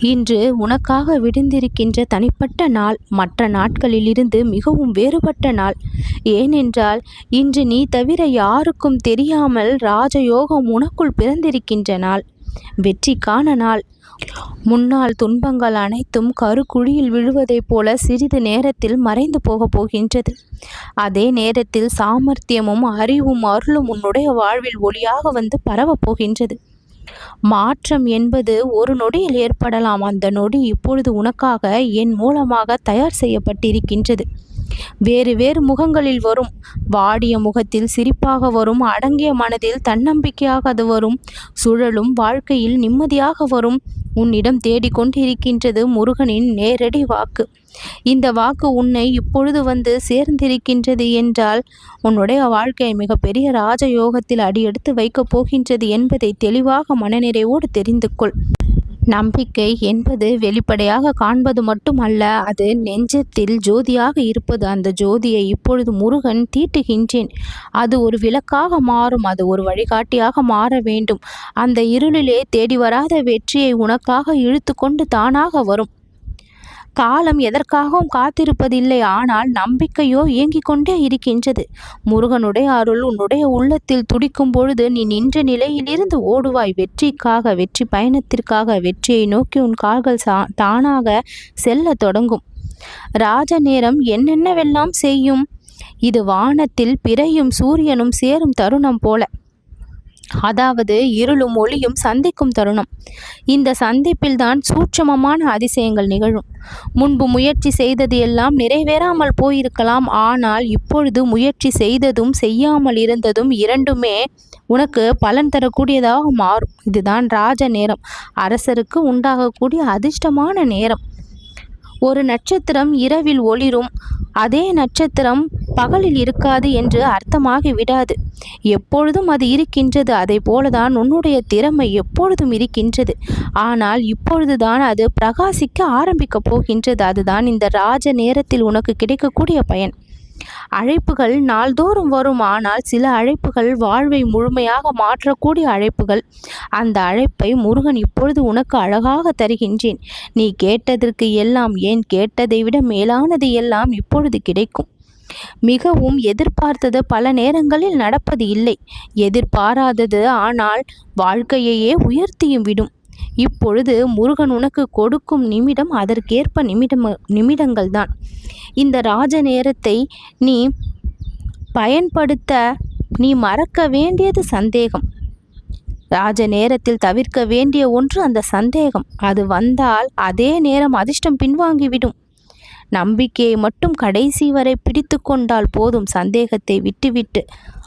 இன்று உனக்காக விடுந்திருக்கின்ற தனிப்பட்ட நாள் மற்ற நாட்களிலிருந்து மிகவும் வேறுபட்ட நாள். ஏனென்றால் இன்று நீ தவிர யாருக்கும் தெரியாமல் ராஜயோகம் உனக்குள் பிறந்திருக்கின்ற நாள். வெற்றிக்கான நாள். முன்னாள் துன்பங்கள் அனைத்தும் கருக்குழியில் விழுவதைப் போல சிறிது நேரத்தில் மறைந்து போகப் போகின்றது. அதே நேரத்தில் சாமர்த்தியமும் அறிவும் அருளும் உன்னுடைய வாழ்வில் ஒளியாக வந்து பரவப் போகின்றது. மாற்றம் என்பது ஒரு நொடியில் ஏற்படலாம். அந்த நொடி இப்பொழுது உனக்காக என் மூலமாக தயார் செய்யப்பட்டிருக்கின்றது. வேறு வேறு முகங்களில் வரும். வாடிய முகத்தில் சிரிப்பாக வரும். அடங்கிய மனதில் தன்னம்பிக்கையாக அது வரும். சுழலும் வாழ்க்கையில் நிம்மதியாக வரும். உன்னிடம் தேடிக்கொண்டிருக்கின்றது முருகனின் நேரடி வாக்கு. இந்த வாக்கு உன்னை இப்பொழுது வந்து சேர்ந்திருக்கின்றது என்றால் உன்னுடைய வாழ்க்கை மிகப்பெரிய ராஜயோகத்தில் அடியெடுத்து வைக்கப் போகின்றது என்பதை தெளிவாக மனநிறைவோடு தெரிந்து கொள். நம்பிக்கை என்பது வெளிப்படையாக காண்பது மட்டுமல்ல அது நெஞ்சத்தில் ஜோதியாக இருப்பது. அந்த ஜோதியை இப்பொழுது முருகன் தீட்டுகின்றேன். அது ஒரு விளக்காக மாறும் அது ஒரு வழிகாட்டியாக மாற வேண்டும். அந்த இருளிலே தேடி வராத வெற்றியை உனக்காக இழுத்து கொண்டு தானாக வரும். காலம் எதற்காகவும் காத்திருப்பதில்லை. ஆனால் நம்பிக்கையோ இயங்கிக் கொண்டே இருக்கின்றது. முருகனுடைய அருள் உன்னுடைய உள்ளத்தில் துடிக்கும் பொழுது நீ நின்ற நிலையிலிருந்து ஓடுவாய். வெற்றிக்காக வெற்றி பயணத்திற்காக வெற்றியை நோக்கி உன் கால்கள் சா தானாக செல்ல தொடங்கும். ராஜ நேரம் என்னென்னவெல்லாம் செய்யும்? இது வானத்தில் பிறையும் சூரியனும் சேரும் தருணம் போல. அதாவது இருளும் ஒளியும் சந்திக்கும் தருணம். இந்த சந்திப்பில்தான் சூட்சமமான அதிசயங்கள் நிகழும். முன்பு முயற்சி செய்தது எல்லாம் நிறைவேறாமல் போயிருக்கலாம். ஆனால் இப்பொழுது முயற்சி செய்ததும் செய்யாமல் இருந்ததும் இரண்டுமே உனக்கு பலன் தரக்கூடியதாக மாறும். இதுதான் ராஜ நேரம். அரசருக்கு உண்டாகக்கூடிய அதிர்ஷ்டமான நேரம். ஒரு நட்சத்திரம் இரவில் ஒளிரும். அதே நட்சத்திரம் பகலில் இருக்காது என்று அர்த்தமாகி விடாது. எப்பொழுதும் அது இருக்கின்றது அதை போலதான் உன்னுடைய திறமை எப்பொழுதும் இருக்கின்றது. ஆனால் இப்பொழுதுதான் அது பிரகாசிக்க ஆரம்பிக்கப் போகின்றது. அதுதான் இந்த ராஜ நேரத்தில் உனக்கு கிடைக்கக்கூடிய பயன். அழைப்புகள் நாள்தோறும் வரும். ஆனால் சில அழைப்புகள் வாழ்வை முழுமையாக மாற்றக்கூடிய அழைப்புகள். அந்த அழைப்பை முருகன் இப்பொழுது உனக்கு அழகாக தருகின்றேன். நீ கேட்டதற்கு எல்லாம் ஏன் கேட்டதை விட மேலானது எல்லாம் இப்பொழுது கிடைக்கும். மிகவும் எதிர்பார்த்தது பல நேரங்களில் நடப்பது இல்லை. எதிர்பாராதது ஆனால் வாழ்க்கையையே உயர்த்தியும் விடும். இப்பொழுது முருகன் உனக்கு கொடுக்கும் நிமிடம் அதற்கேற்ப நிமிடம் நிமிடங்கள் தான் இந்த ராஜ நேரத்தை நீ பயன்படுத்த நீ மறக்க வேண்டியது சந்தேகம். ராஜ நேரத்தில் தவிர்க்க வேண்டிய ஒன்று அந்த சந்தேகம். அது வந்தால் அதே நேரம் அதிர்ஷ்டம் பின்வாங்கிவிடும். நம்பிக்கையை மட்டும் கடைசி வரை பிடித்து கொண்டால் போதும் சந்தேகத்தை விட்டுவிட்டு.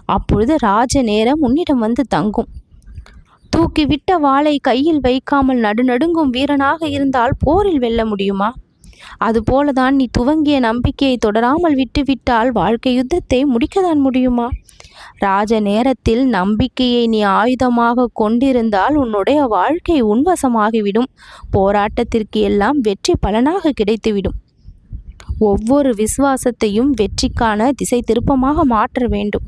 அப்பொழுது ராஜ நேரம் உன்னிடம் வந்து தங்கும். தூக்கிவிட்ட வாளை கையில் வைக்காமல் நடுநடுங்கும் வீரனாக இருந்தால் போரில் வெல்ல முடியுமா? அதுபோலதான் நீ துவங்கிய நம்பிக்கையை தொடராமல் விட்டுவிட்டால் வாழ்க்கை யுத்தத்தை முடிக்கத்தான் முடியுமா? ராஜ நேரத்தில் நம்பிக்கையை நீ ஆயுதமாக கொண்டிருந்தால் உன்னுடைய வாழ்க்கை உன்வசமாகிவிடும். போராட்டத்திற்கு எல்லாம் வெற்றி பலனாக கிடைத்துவிடும். ஒவ்வொரு விசுவாசத்தையும் வெற்றிக்கான திசை திருப்பமாக மாற்ற வேண்டும்.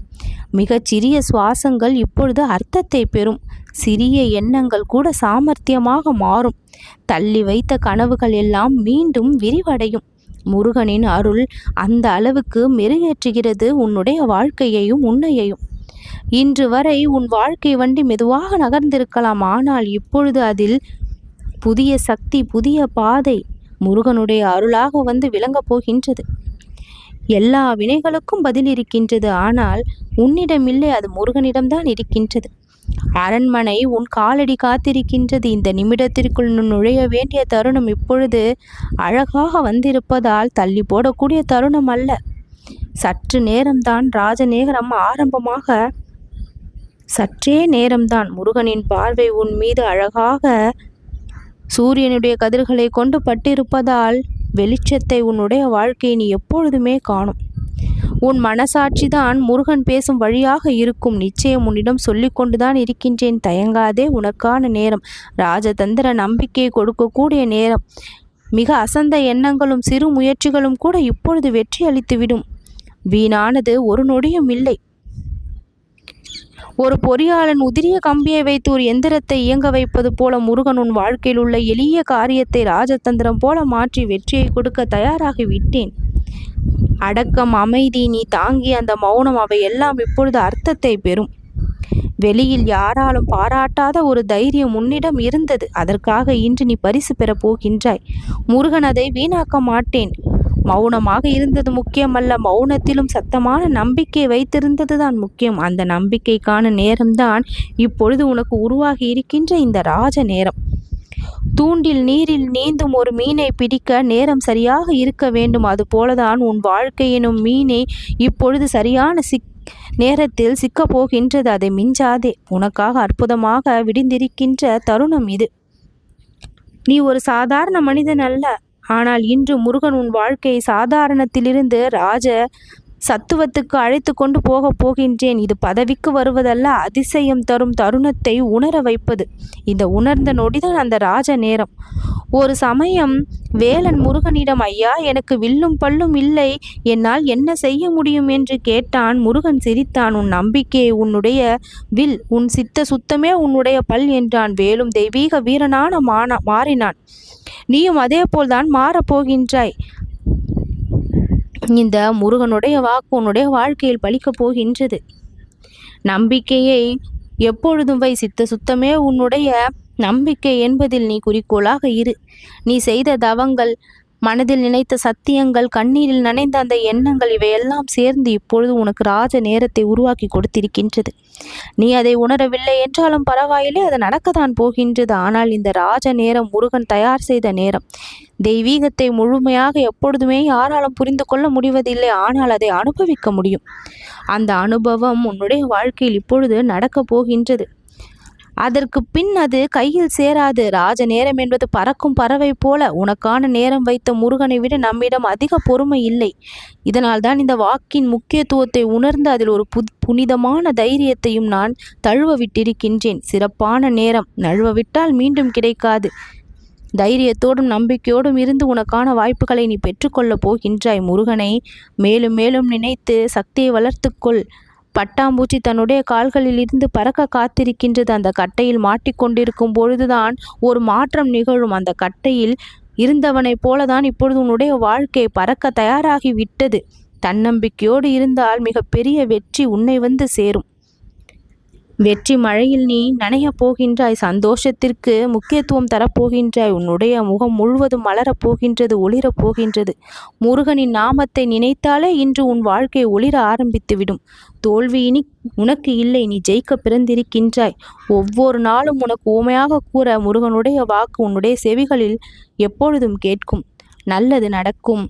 மிகச்சிறிய சுவாசங்கள் இப்பொழுது அர்த்தத்தை பெறும். சிறிய எண்ணங்கள் கூட சாமர்த்தியமாக மாறும். தள்ளி வைத்த கனவுகள் எல்லாம் மீண்டும் விரிவடையும். முருகனின் அருள் அந்த அளவுக்கு மெருகேற்றுகிறது உன்னுடைய வாழ்க்கையையும் உன்னையையும். இன்று வரை உன் வாழ்க்கை வண்டி மெதுவாக நகர்ந்திருக்கலாம். ஆனால் இப்பொழுது அதில் புதிய சக்தி புதிய பாதை முருகனுடைய அருளாக வந்து விளங்கப் போகின்றது. எல்லா வினைகளுக்கும் பதில் இருக்கின்றது. ஆனால் உன்னிடமில்லை அது முருகனிடம்தான் இருக்கின்றது. அரண்மனை உன் காலடி காத்திருக்கின்றது. இந்த நிமிடத்திற்குள் நுழைய வேண்டிய தருணம் இப்பொழுது அழகாக வந்திருப்பதால் தள்ளி போடக்கூடிய தருணம் அல்ல. சற்று நேரம்தான் ராஜநேகரம் ஆரம்பமாக சற்றே நேரம்தான் முருகனின் பார்வை உன் மீது அழகாக சூரியனுடைய கதிர்களை கொண்டு பட்டிருப்பதால் வெளிச்சத்தை உன்னுடைய வாழ்க்கையை நீ எப்பொழுதுமே காணும். உன் மனசாட்சி தான் முருகன் பேசும் வழியாக இருக்கும். நிச்சயம் உன்னிடம் சொல்லிக்கொண்டுதான் இருக்கின்றேன். தயங்காதே உனக்கான நேரம். ராஜதந்திர நம்பிக்கையை கொடுக்கக்கூடிய நேரம். மிக அசந்த எண்ணங்களும் சிறு முயற்சிகளும் கூட இப்பொழுது வெற்றி அளித்துவிடும் வீணானது ஒரு நொடியும் இல்லை. ஒரு பொறியாளன் உதிரிய கம்பியை வைத்து ஒரு எந்திரத்தை இயங்க வைப்பது போல முருகன் உன் வாழ்க்கையில் உள்ள எளிய காரியத்தை ராஜதந்திரம் போல மாற்றி வெற்றியை கொடுக்க தயாராகி விட்டேன். அடக்கம் அமைதி நீ தாங்கி அந்த மௌனம் அவை எல்லாம் இப்பொழுது அர்த்தத்தை பெறும். வெளியில் யாராலும் பாராட்டாத ஒரு தைரியம் உன்னிடம் இருந்தது. அதற்காக இன்று நீ பரிசு பெறப் போகின்றாய். முருகன் அதை வீணாக்க மாட்டேன். மௌனமாக இருந்தது முக்கியமல்ல. மௌனத்திலும் சத்தமான நம்பிக்கை வைத்திருந்தது தான் முக்கியம். அந்த நம்பிக்கைக்கான நேரம்தான் இப்பொழுது உனக்கு உருவாகி இருக்கின்ற இந்த ராஜ நேரம். தூண்டில் நீரில் நீந்தும் ஒரு மீனை பிடிக்க நேரம் சரியாக இருக்க வேண்டும். அதுபோலதான் உன் வாழ்க்கை எனும் மீனை இப்பொழுது சரியான சிக் நேரத்தில் சிக்கப் போகின்றது. அதை மிஞ்சாதே. உனக்காக அற்புதமாக விடிந்திருக்கின்ற தருணம் இது. நீ ஒரு சாதாரண மனிதன் அல்ல. ஆனால் இன்று முருகன் உன் வாழ்க்கை சாதாரணத்திலிருந்து ராஜ சத்துவத்துக்கு அழைத்து கொண்டு போகப் போகின்றேன். இது பதவிக்கு வருவதல்ல அதிசயம் தரும் தருணத்தை உணர வைப்பது. இந்த உணர்ந்த நொடிதான் அந்த ராஜ நேரம். ஒரு சமயம் வேலன் முருகனிடம் ஐயா எனக்கு வில்லும் பல்லும் இல்லை. என்னால் என்ன செய்ய முடியும்? என்று கேட்டான். முருகன் சிரித்தான். உன் நம்பிக்கையை உன்னுடைய வில் உன் சித்த சுத்தமே உன்னுடைய பல் என்றான். வேலும் தெய்வீக வீரனான மானா மாறினான். நீயும் அதே போல்தான் மாறப்போகின்றாய். இந்த முருகனுடைய வாக்கு உன்னுடைய வாழ்க்கையில் பலிக்கப் போகின்றது. நம்பிக்கையை எப்பொழுதும் வை சித்த சுத்தமே உன்னுடைய நம்பிக்கை என்பதில் நீ குறிக்கோளாக இரு. நீ செய்த தவங்கள் மனதில் நினைத்த சத்தியங்கள் கண்ணீரில் நனைந்த அந்த எண்ணங்கள் இவையெல்லாம் சேர்ந்து இப்பொழுது உனக்கு ராஜ நேரத்தை உருவாக்கி கொடுத்திருக்கின்றது. நீ அதை உணரவில்லை என்றாலும் பரவாயில்லை அது நடக்கத்தான் போகின்றது. ஆனால் இந்த ராஜ நேரம் முருகன் தயார் செய்த நேரம். தெய்வீகத்தை முழுமையாக எப்பொழுதுமே யாராலும் புரிந்து கொள்ள முடிவதில்லை ஆனால் அதை அனுபவிக்க முடியும். அந்த அனுபவம் உன்னுடைய வாழ்க்கையில் இப்பொழுது நடக்கப் போகின்றது. அதற்கு பின் அது கையில் சேராது. ராஜ நேரம் என்பது பறக்கும் பறவை போல. உனக்கான நேரம் வைத்த முருகனை விட நம்மிடம் அதிக பொறுமை இல்லை. இதனால் தான் இந்த வாக்கின் முக்கியத்துவத்தை உணர்ந்து அதில் ஒரு புத் புனிதமான தைரியத்தையும் நான் தழுவ விட்டிருக்கின்றேன் சிறப்பான நேரம். நழுவ விட்டால் மீண்டும் கிடைக்காது. தைரியத்தோடும் நம்பிக்கையோடும் இருந்து உனக்கான வாய்ப்புகளை நீ பெற்றுக்கொள்ளப் போகின்றாய். முருகனை மேலும் மேலும் நினைத்து சக்தியை வளர்த்துக்கொள் பட்டாம்பூச்சி தன்னுடைய கால்களில் இருந்து பறக்க காத்திருக்கின்றது. அந்த கட்டையில் மாட்டிக்கொண்டிருக்கும் பொழுதுதான் ஒரு மாற்றம் நிகழும். அந்த கட்டையில் இருந்தவனைப் போலதான் இப்பொழுது உன்னுடைய வாழ்க்கை பறக்க தயாராகி விட்டது தன்னம்பிக்கையோடு இருந்தால் மிகப்பெரிய வெற்றி உன்னை வந்து சேரும். வெற்றி மழையில் நீ நனையப் போகின்றாய் சந்தோஷத்திற்கு முக்கியத்துவம் தரப்போகின்றாய் உன்னுடைய முகம் முழுவதும் மலரப் போகின்றது ஒளிரப் போகின்றது. முருகனின் நாமத்தை நினைத்தாலே இன்று உன் வாழ்க்கை ஒளிர ஆரம்பித்துவிடும். தோல்வி இனி உனக்கு இல்லை நீ ஜெயிக்க பிறந்திருக்கின்றாய். ஒவ்வொரு நாளும் உனக்கு ஊமையாக கூற முருகனுடைய வாக்கு உன்னுடைய செவிகளில் எப்பொழுதும் கேட்கும். நல்லது நடக்கும்.